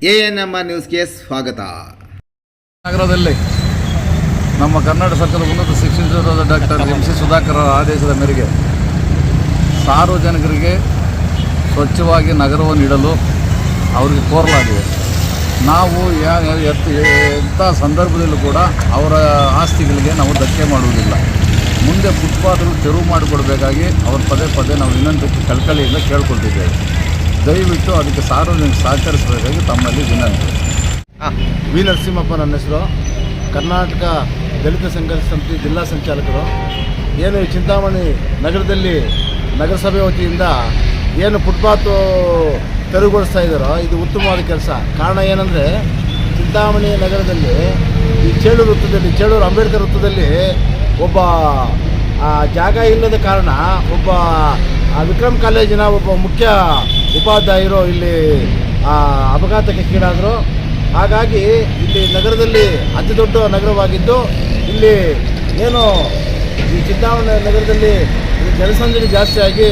A N M ನ್ಯೂಸ್ಗೆ ಸ್ವಾಗತ. ನಗರದಲ್ಲಿ ನಮ್ಮ ಕರ್ನಾಟಕ ಸರ್ಕಾರದ ಉನ್ನತ ಶಿಕ್ಷಣ ಡಾಕ್ಟರ್ ಎಂ ಸಿ ಸುಧಾಕರ್ ಆದೇಶದ ಮೇರೆಗೆ ಸಾರ್ವಜನಿಕರಿಗೆ ಸ್ವಚ್ಛವಾಗಿ ನಗರವನ್ನು ಇಡಲು ಅವರಿಗೆ ಕೋರಲಾಗಿದೆ. ನಾವು ಎಂಥ ಸಂದರ್ಭದಲ್ಲೂ ಕೂಡ ಅವರ ಆಸ್ತಿಗಳಿಗೆ ನಾವು ಧಕ್ಕೆ ಮಾಡುವುದಿಲ್ಲ. ಮುಂದೆ ಫುಟ್ಪಾತ್ಗಳು ತೆರವು ಮಾಡಿಕೊಡಬೇಕಾಗಿ ಅವ್ರ ಪದೇ ಪದೇ ನಾವು ವಿನಂತಿ ಕಳಕಳಿಯಿಂದ ಕೇಳ್ಕೊಳ್ತಿದ್ದೇವೆ. ದಯವಿಟ್ಟು ಅದಕ್ಕೆ ಸಾರ್ವಜನಿಕ ಸಹಕರಿಸಬೇಕಾಗಿ ತಮ್ಮಲ್ಲಿ ವಿನಂತಿ. ವಿ ನರಸಿಂಹಪ್ಪ ನನ್ನ ಹೆಸರು. ಕರ್ನಾಟಕ ದಲಿತ ಸಂಘರ್ಷ ಸಮಿತಿ ಜಿಲ್ಲಾ ಸಂಚಾಲಕರು. ಏನು ಚಿಂತಾಮಣಿ ನಗರದಲ್ಲಿ ನಗರಸಭೆ ವತಿಯಿಂದ ಏನು ಫುಟ್ಪಾತು ತೆರವುಗೊಳಿಸ್ತಾ ಇದ್ದಾರೋ, ಇದು ಉತ್ತಮವಾದ ಕೆಲಸ. ಕಾರಣ ಏನಂದರೆ, ಚಿಂತಾಮಣಿ ನಗರದಲ್ಲಿ ಈ ಚೇಳೂರು ವೃತ್ತದಲ್ಲಿ, ಚೇಳೂರು ಅಂಬೇಡ್ಕರ್ ವೃತ್ತದಲ್ಲಿ ಒಬ್ಬ ಜಾಗ ಇಲ್ಲದ ಕಾರಣ ಒಬ್ಬ ವಿಕ್ರಮ್ ಕಾಲೇಜಿನ ಒಬ್ಬ ಮುಖ್ಯ ಉಪಾಧ್ಯಾಯರು ಇಲ್ಲಿ ಆ, ಅಪಘಾತಕ್ಕೀಡಾದರು ಹಾಗಾಗಿ ಇಲ್ಲಿ ನಗರದಲ್ಲಿ ಅತಿ ದೊಡ್ಡ ನಗರವಾಗಿದ್ದು ಇಲ್ಲಿ ಏನು ಈ ಚಿಂತಾಮಣಿ ನಗರದಲ್ಲಿ ಜನಸಂದಣಿ ಜಾಸ್ತಿ ಆಗಿ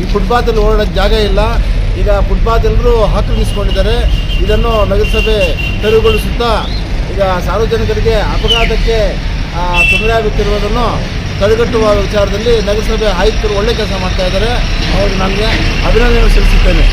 ಈ ಫುಟ್ಪಾತಲ್ಲಿ ಓಡಾಡೋಕ್ಕೆ ಜಾಗ ಇಲ್ಲ. ಈಗ ಫುಟ್ಪಾತ್ ಎಲ್ಲರೂ ಆಕ್ರಮಿಸಿಕೊಂಡಿದ್ದಾರೆ ಇದನ್ನು ನಗರಸಭೆ ತೆರವುಗೊಳಿಸುತ್ತಾ ಈಗ ಸಾರ್ವಜನಿಕರಿಗೆ ಅಪಘಾತಕ್ಕೆ ತೊಂದರೆ ಆಗುತ್ತಿರುವುದನ್ನು ತಡೆಗಟ್ಟುವ ವಿಚಾರದಲ್ಲಿ ನಗರಸಭೆ ಆಯುಕ್ತರು ಒಳ್ಳೆ ಕೆಲಸ ಮಾಡ್ತಾ ಇದ್ದಾರೆ. ಅವ್ರಿಗೆ ನನಗೆ ಅಭಿನಂದನೆ ಸಲ್ಲಿಸುತ್ತೇನೆ.